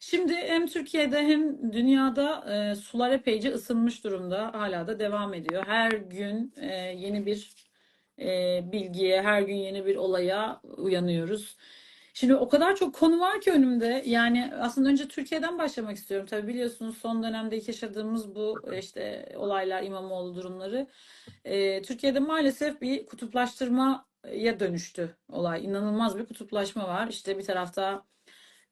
Şimdi hem Türkiye'de hem dünyada e, sular epeyce ısınmış durumda. Hala da devam ediyor. Her gün e, yeni bir e, bilgiye, her gün yeni bir olaya uyanıyoruz. Şimdi o kadar çok konu var ki önümde. Yani aslında önce Türkiye'den başlamak istiyorum. Tabii biliyorsunuz son dönemde yaşadığımız bu e, işte olaylar, İmamoğlu durumları. E, Türkiye'de maalesef bir kutuplaştırmaya dönüştü olay. İnanılmaz bir kutuplaşma var. İşte bir tarafta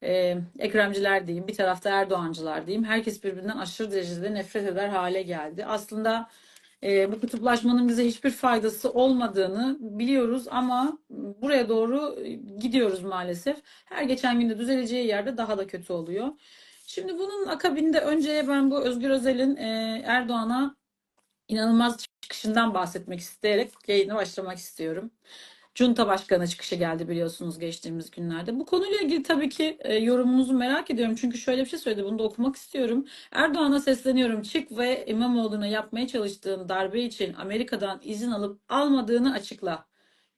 e, Ekremciler diyeyim, bir tarafta Erdoğancılar diyeyim. Herkes birbirinden aşırı derecede nefret eder hale geldi. Aslında e, bu kutuplaşmanın bize hiçbir faydası olmadığını biliyoruz ama buraya doğru gidiyoruz maalesef. Her geçen günde düzeleceği yerde daha da kötü oluyor. Şimdi bunun akabinde önce ben bu Özgür Özel'in e, Erdoğan'a inanılmaz çıkışından bahsetmek isteyerek yayına başlamak istiyorum. Junta Başkanı çıkışı geldi biliyorsunuz geçtiğimiz günlerde. Bu konuyla ilgili tabii ki e, yorumunuzu merak ediyorum. Çünkü şöyle bir şey söyledi. Bunu da okumak istiyorum. Erdoğan'a sesleniyorum. Çık ve İmamoğlu'na yapmaya çalıştığın darbe için Amerika'dan izin alıp almadığını açıkla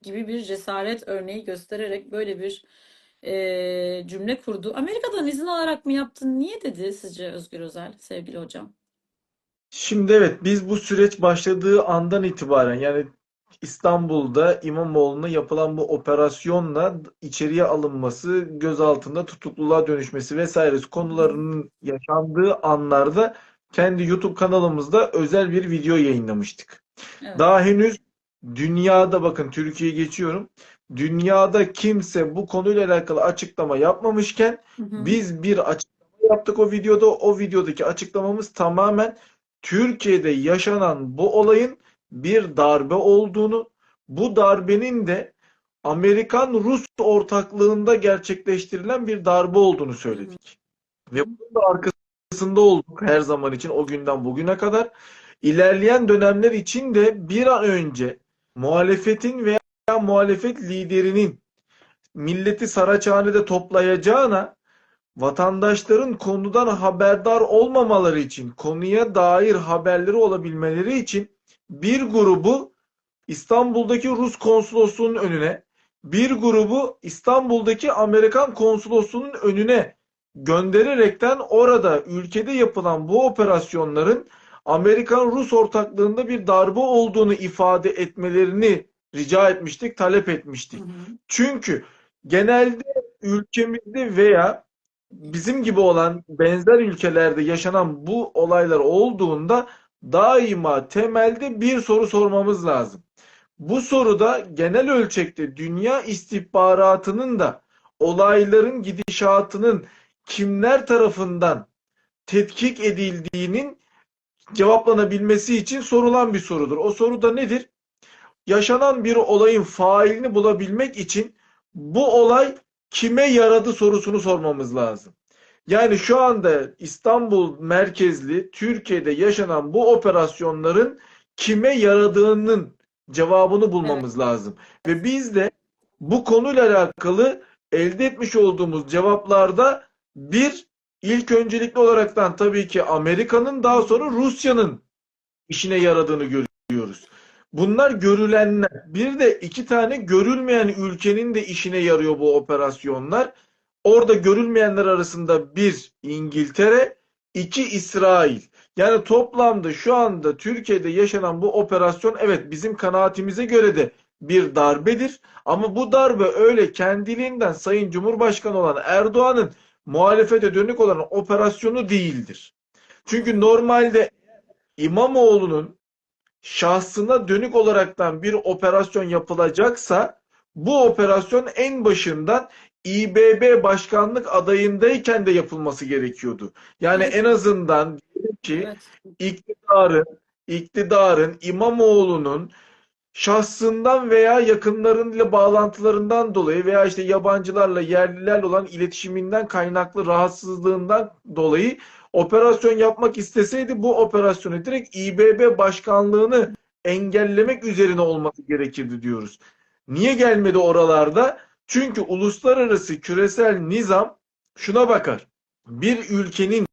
gibi bir cesaret örneği göstererek böyle bir e, cümle kurdu. Amerika'dan izin alarak mı yaptın? Niye dedi sizce Özgür Özel sevgili hocam? Şimdi evet biz bu süreç başladığı andan itibaren yani İstanbul'da İmamoğlu'na yapılan bu operasyonla içeriye alınması, gözaltında tutukluluğa dönüşmesi vesaire konularının yaşandığı anlarda kendi YouTube kanalımızda özel bir video yayınlamıştık. Evet. Daha henüz dünyada bakın Türkiye'ye geçiyorum. Dünyada kimse bu konuyla alakalı açıklama yapmamışken Hı hı. biz bir açıklama yaptık o videoda. O videodaki açıklamamız tamamen Türkiye'de yaşanan bu olayın bir darbe olduğunu, bu darbenin de Amerikan-Rus ortaklığında gerçekleştirilen bir darbe olduğunu söyledik. Ve bunun da arkasında olduk her zaman için o günden bugüne kadar. İlerleyen dönemler için de bir an önce muhalefetin veya muhalefet liderinin milleti Saraçhane'de toplayacağına vatandaşların konudan haberdar olmamaları için, konuya dair haberleri olabilmeleri için bir grubu İstanbul'daki Rus konsolosluğunun önüne, bir grubu İstanbul'daki Amerikan konsolosluğunun önüne göndererekten orada ülkede yapılan bu operasyonların Amerikan-Rus ortaklığında bir darbe olduğunu ifade etmelerini rica etmiştik, talep etmiştik. Hı hı. Çünkü genelde ülkemizde veya bizim gibi olan benzer ülkelerde yaşanan bu olaylar olduğunda daima temelde bir soru sormamız lazım. Bu soruda genel ölçekte dünya istihbaratının da olayların gidişatının kimler tarafından tetkik edildiğinin cevaplanabilmesi için sorulan bir sorudur. O soru da nedir? Yaşanan bir olayın failini bulabilmek için bu olay kime yaradı sorusunu sormamız lazım. Yani şu anda İstanbul merkezli Türkiye'de yaşanan bu operasyonların kime yaradığının cevabını bulmamız lazım. Ve biz de bu konuyla alakalı elde etmiş olduğumuz cevaplarda bir ilk öncelikli olaraktan tabii ki Amerika'nın daha sonra Rusya'nın işine yaradığını görüyoruz. Bunlar görülenler. Bir de iki tane görülmeyen ülkenin de işine yarıyor bu operasyonlar. Orada görülmeyenler arasında bir İngiltere, iki İsrail. Yani toplamda şu anda Türkiye'de yaşanan bu operasyon evet bizim kanaatimize göre de bir darbedir. Ama bu darbe öyle kendiliğinden Sayın Cumhurbaşkanı olan Erdoğan'ın muhalefete dönük olan operasyonu değildir. Çünkü normalde İmamoğlu'nun şahsına dönük olaraktan bir operasyon yapılacaksa bu operasyon en başından İBB başkanlık adayındayken de yapılması gerekiyordu. Yani Evet. en azından ki Evet. iktidarın iktidarın İmamoğlu'nun şahsından veya yakınlarıyla bağlantılarından dolayı veya işte yabancılarla yerlilerle olan iletişiminden kaynaklı rahatsızlığından dolayı operasyon yapmak isteseydi bu operasyonu direkt İBB başkanlığını engellemek üzerine olması gerekirdi diyoruz. Niye gelmedi oralarda? Çünkü uluslararası küresel nizam şuna bakar. Bir ülkenin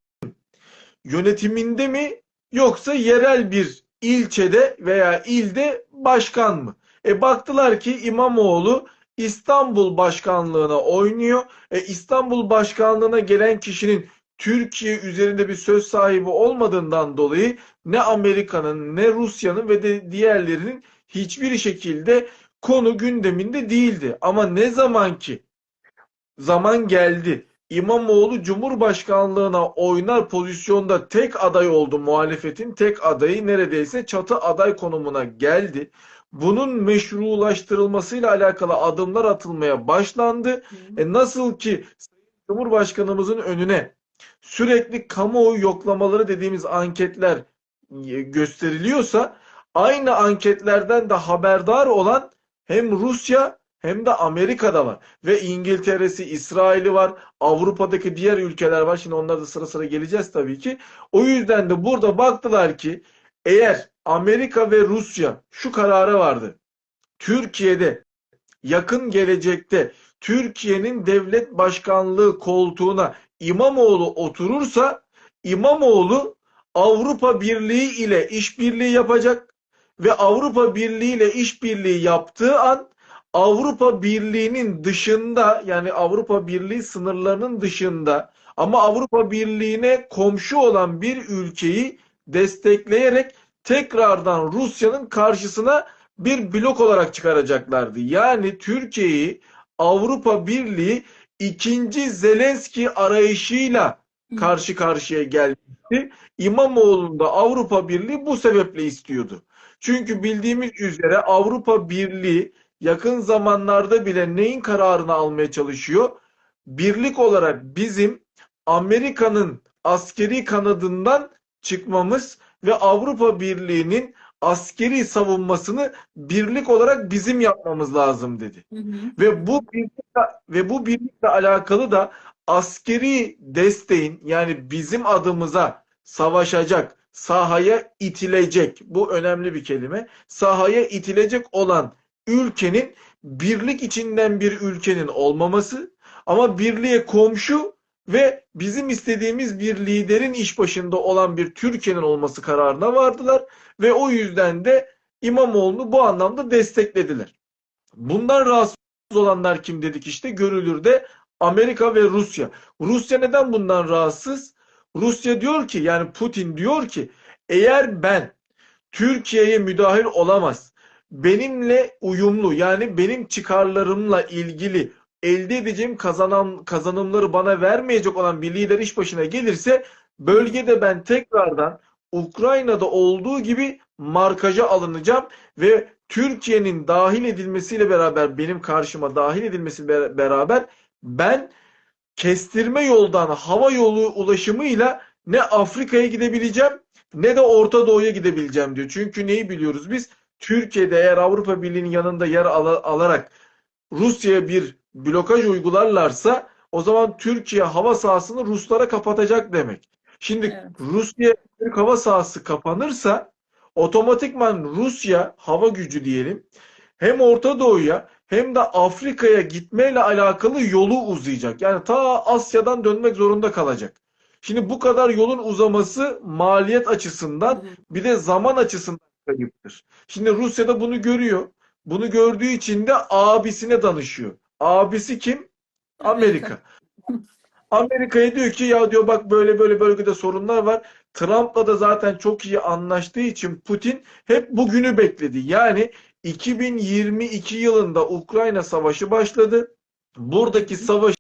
yönetiminde mi yoksa yerel bir ilçede veya ilde başkan mı? E baktılar ki İmamoğlu İstanbul Başkanlığına oynuyor. E, İstanbul Başkanlığına gelen kişinin Türkiye üzerinde bir söz sahibi olmadığından dolayı ne Amerika'nın ne Rusya'nın ve de diğerlerinin hiçbir şekilde konu gündeminde değildi. Ama ne zaman ki zaman geldi İmamoğlu Cumhurbaşkanlığına oynar pozisyonda tek aday oldu. Muhalefetin tek adayı neredeyse çatı aday konumuna geldi. Bunun meşrulaştırılmasıyla alakalı adımlar atılmaya başlandı. E nasıl ki Cumhurbaşkanımızın önüne sürekli kamuoyu yoklamaları dediğimiz anketler e, gösteriliyorsa aynı anketlerden de haberdar olan hem Rusya hem de Amerika'da var. Ve İngiltere'si, İsrail'i var. Avrupa'daki diğer ülkeler var. Şimdi onlara da sıra sıra geleceğiz tabii ki. O yüzden de burada baktılar ki eğer Amerika ve Rusya şu karara vardı. Türkiye'de yakın gelecekte Türkiye'nin devlet başkanlığı koltuğuna İmamoğlu oturursa İmamoğlu Avrupa Birliği ile işbirliği yapacak ve Avrupa Birliği ile işbirliği yaptığı an Avrupa Birliği'nin dışında yani Avrupa Birliği sınırlarının dışında ama Avrupa Birliği'ne komşu olan bir ülkeyi destekleyerek tekrardan Rusya'nın karşısına bir blok olarak çıkaracaklardı. Yani Türkiye'yi Avrupa Birliği ikinci Zelenski arayışıyla karşı karşıya gelmişti. İmamoğlu'nda Avrupa Birliği bu sebeple istiyordu. Çünkü bildiğimiz üzere Avrupa Birliği yakın zamanlarda bile neyin kararını almaya çalışıyor? Birlik olarak bizim Amerika'nın askeri kanadından çıkmamız ve Avrupa Birliği'nin askeri savunmasını birlik olarak bizim yapmamız lazım dedi. Hı hı. Ve bu birlikle, ve bu birlikle alakalı da askeri desteğin yani bizim adımıza savaşacak, sahaya itilecek, bu önemli bir kelime, sahaya itilecek olan ülkenin birlik içinden bir ülkenin olmaması ama birliğe komşu ve bizim istediğimiz bir liderin iş başında olan bir Türkiye'nin olması kararına vardılar ve o yüzden de İmamoğlu'nu bu anlamda desteklediler. Bundan rahatsız olanlar kim dedik işte görülürde Amerika ve Rusya. Rusya neden bundan rahatsız? Rusya diyor ki yani Putin diyor ki eğer ben Türkiye'ye müdahil olamaz, benimle uyumlu yani benim çıkarlarımla ilgili elde edeceğim kazanan kazanımları bana vermeyecek olan bir lider iş başına gelirse bölgede ben tekrardan Ukrayna'da olduğu gibi markaja alınacağım ve Türkiye'nin dahil edilmesiyle beraber benim karşıma dahil edilmesiyle beraber ben kestirme yoldan hava yolu ulaşımıyla ne Afrika'ya gidebileceğim ne de Orta Doğu'ya gidebileceğim diyor. Çünkü neyi biliyoruz biz? Türkiye'de eğer Avrupa Birliği'nin yanında yer al- alarak Rusya'ya bir blokaj uygularlarsa o zaman Türkiye hava sahasını Ruslara kapatacak demek. Şimdi Evet. Rusya Türk hava sahası kapanırsa otomatikman Rusya hava gücü diyelim hem Orta Doğu'ya hem de Afrika'ya gitmeyle alakalı yolu uzayacak. Yani ta Asya'dan dönmek zorunda kalacak. Şimdi bu kadar yolun uzaması maliyet açısından bir de zaman açısından kayıptır. Şimdi Rusya da bunu görüyor. Bunu gördüğü için de abisine danışıyor. Abisi kim? Amerika. Amerika'ya diyor ki ya diyor bak böyle böyle bölgede sorunlar var. Trump'la da zaten çok iyi anlaştığı için Putin hep bugünü bekledi. Yani 2022 yılında Ukrayna Savaşı başladı. Buradaki savaşı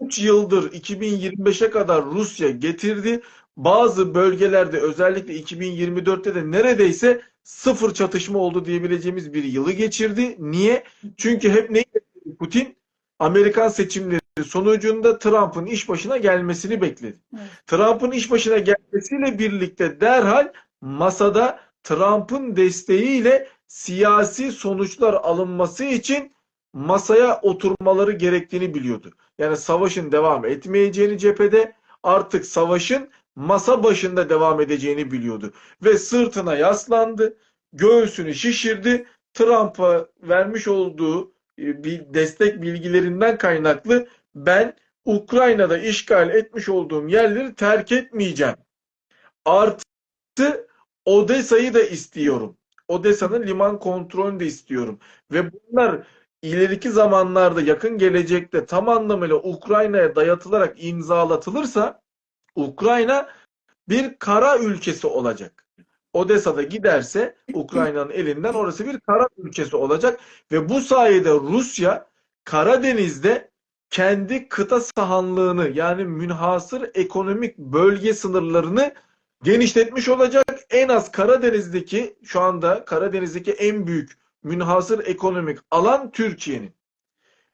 3 yıldır 2025'e kadar Rusya getirdi. Bazı bölgelerde özellikle 2024'te de neredeyse sıfır çatışma oldu diyebileceğimiz bir yılı geçirdi. Niye? Çünkü hep ne Putin? Amerikan seçimleri sonucunda Trump'ın iş başına gelmesini bekledi. Evet. Trump'ın iş başına gelmesiyle birlikte derhal masada Trump'ın desteğiyle siyasi sonuçlar alınması için masaya oturmaları gerektiğini biliyordu. Yani savaşın devam etmeyeceğini cephede artık savaşın masa başında devam edeceğini biliyordu. Ve sırtına yaslandı, göğsünü şişirdi. Trump'a vermiş olduğu e, bir destek bilgilerinden kaynaklı ben Ukrayna'da işgal etmiş olduğum yerleri terk etmeyeceğim. Artı Odessa'yı da istiyorum. Odessa'nın liman kontrolünü de istiyorum. Ve bunlar ileriki zamanlarda yakın gelecekte tam anlamıyla Ukrayna'ya dayatılarak imzalatılırsa Ukrayna bir kara ülkesi olacak. Odessa'da giderse Ukrayna'nın elinden orası bir kara ülkesi olacak ve bu sayede Rusya Karadeniz'de kendi kıta sahanlığını yani münhasır ekonomik bölge sınırlarını genişletmiş olacak. En az Karadeniz'deki şu anda Karadeniz'deki en büyük münhasır ekonomik alan Türkiye'nin.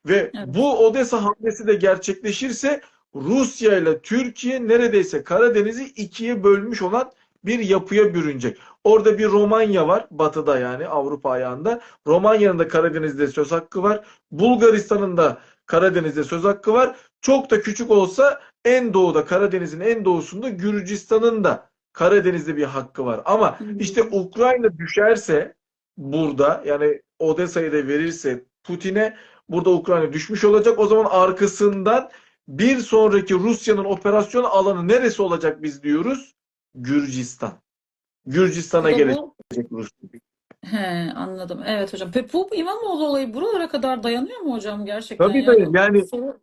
Ve Evet. bu Odessa hamlesi de gerçekleşirse Rusya ile Türkiye neredeyse Karadeniz'i ikiye bölmüş olan bir yapıya bürünecek. Orada bir Romanya var batıda yani Avrupa ayağında. Romanya'nın da Karadeniz'de söz hakkı var. Bulgaristan'ın da Karadeniz'de söz hakkı var. Çok da küçük olsa en doğuda Karadeniz'in en doğusunda Gürcistan'ın da Karadeniz'de bir hakkı var. Ama işte Ukrayna düşerse burada yani Odessa'yı da verirse Putin'e burada Ukrayna düşmüş olacak. O zaman arkasından bir sonraki Rusya'nın operasyon alanı neresi olacak biz diyoruz? Gürcistan. Gürcistan'a gelecek Rusya. He, anladım. Evet hocam. Peki bu İmamoğlu olayı buralara kadar dayanıyor mu hocam gerçekten? Tabii Yani tabii. Yani soru-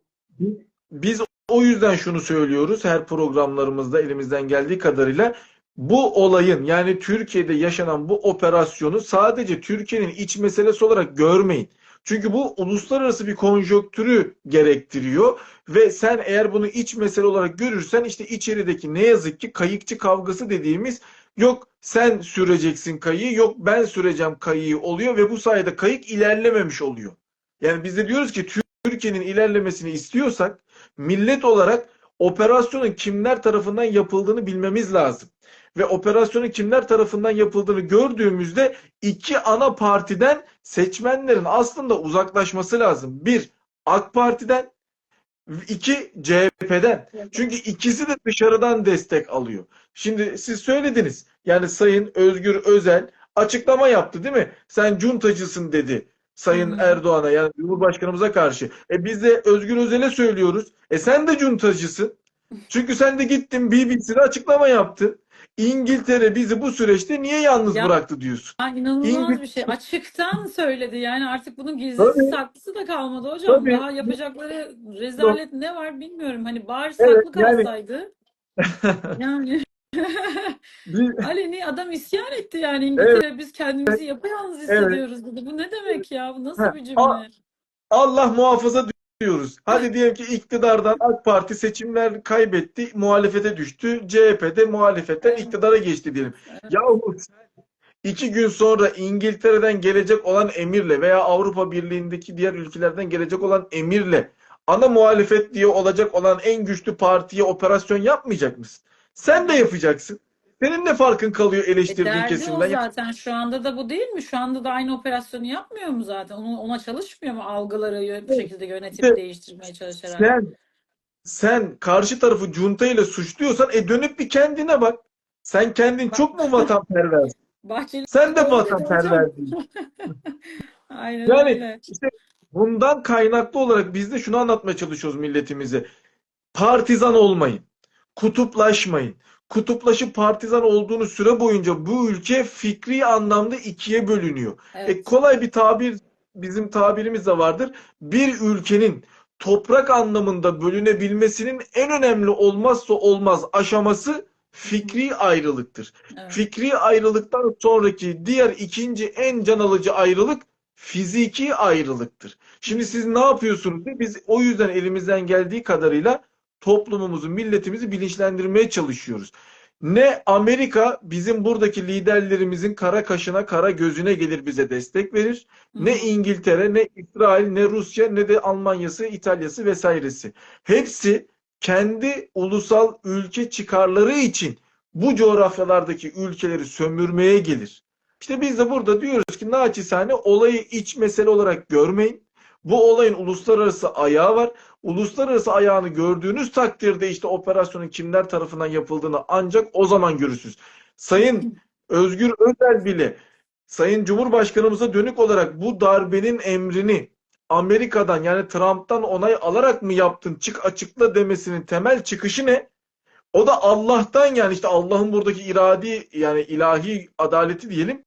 Biz o yüzden şunu söylüyoruz her programlarımızda elimizden geldiği kadarıyla bu olayın yani Türkiye'de yaşanan bu operasyonu sadece Türkiye'nin iç meselesi olarak görmeyin. Çünkü bu uluslararası bir konjonktürü gerektiriyor ve sen eğer bunu iç mesele olarak görürsen işte içerideki ne yazık ki kayıkçı kavgası dediğimiz yok sen süreceksin kayığı yok ben süreceğim kayığı oluyor ve bu sayede kayık ilerlememiş oluyor. Yani biz de diyoruz ki Türkiye'nin ilerlemesini istiyorsak millet olarak operasyonun kimler tarafından yapıldığını bilmemiz lazım. Ve operasyonun kimler tarafından yapıldığını gördüğümüzde iki ana partiden seçmenlerin aslında uzaklaşması lazım. Bir, AK Parti'den, iki CHP'den. Çünkü ikisi de dışarıdan destek alıyor. Şimdi siz söylediniz. Yani Sayın Özgür Özel açıklama yaptı değil mi? Sen cuntacısın dedi. Sayın hı. Erdoğan'a yani Cumhurbaşkanımıza karşı. E biz de Özgür Özel'e söylüyoruz. E sen de cuntacısın. Çünkü sen de gittin BBC'de açıklama yaptın. İngiltere bizi bu süreçte niye yalnız Ya- bıraktı diyorsun. Ya inanılmaz İngiliz- bir şey. Açıktan söyledi. Yani artık bunun gizlisi Tabii. saklısı da kalmadı hocam. Tabii. Daha yapacakları rezalet ne var bilmiyorum. Hani bari Evet, saklı yani- kalsaydı. Yani Biz- Aleni adam isyan etti yani İngiltere biz kendimizi yapayalnız hissediyoruz dedi. Bu ne demek ya? Bu nasıl bir cümle? Allah muhafaza diyoruz. Hadi diyelim ki iktidardan AK Parti seçimler kaybetti, muhalefete düştü. CHP'de muhalefetten Evet. iktidara geçti diyelim. Evet. Yahu iki gün sonra İngiltere'den gelecek olan emirle veya Avrupa Birliği'ndeki diğer ülkelerden gelecek olan emirle ana muhalefet diye olacak olan en güçlü partiye operasyon yapmayacak mısın? Sen de yapacaksın. Senin ne farkın kalıyor E eleştirdiğin o kesimden? zaten. Şu anda da bu değil mi? Şu anda da aynı operasyonu yapmıyor mu zaten? Ona, ona çalışmıyor mu algıları bu şekilde yönetip İşte değiştirmeye çalışarak? Sen sen karşı tarafı junta ile suçluyorsan e dönüp bir kendine bak. Sen kendin çok mu vatanperversin? Bahçeli Sen de Doğru dedi vatanperver değilsin. Aynen Yani öyle. işte bundan kaynaklı olarak biz de şunu anlatmaya çalışıyoruz milletimize. Partizan olmayın. Kutuplaşmayın. Kutuplaşıp partizan olduğunuz süre boyunca bu ülke fikri anlamda ikiye bölünüyor. E, Evet. kolay bir tabir bizim tabirimiz de vardır. Bir ülkenin toprak anlamında bölünebilmesinin en önemli olmazsa olmaz aşaması fikri ayrılıktır. Evet. Fikri ayrılıktan sonraki diğer ikinci en can alıcı ayrılık fiziki ayrılıktır. Şimdi siz ne yapıyorsunuz? Biz o yüzden elimizden geldiği kadarıyla toplumumuzu, milletimizi bilinçlendirmeye çalışıyoruz. Ne Amerika bizim buradaki liderlerimizin kara kaşına, kara gözüne gelir bize destek verir. Ne. İngiltere, ne İsrail, ne Rusya, ne de Almanya'sı, İtalya'sı vesairesi. Hepsi kendi ulusal ülke çıkarları için bu coğrafyalardaki ülkeleri sömürmeye gelir. İşte biz de burada diyoruz ki naçizane olayı iç mesele olarak görmeyin. Bu olayın uluslararası ayağı var. Uluslararası ayağını gördüğünüz takdirde işte operasyonun kimler tarafından yapıldığını ancak o zaman görürsünüz. Sayın Özgür Özel bile Sayın Cumhurbaşkanımıza dönük olarak bu darbenin emrini Amerika'dan yani Trump'tan onay alarak mı yaptın çık açıkla demesinin temel çıkışı ne? O da Allah'tan yani işte Allah'ın buradaki iradi yani ilahi adaleti diyelim.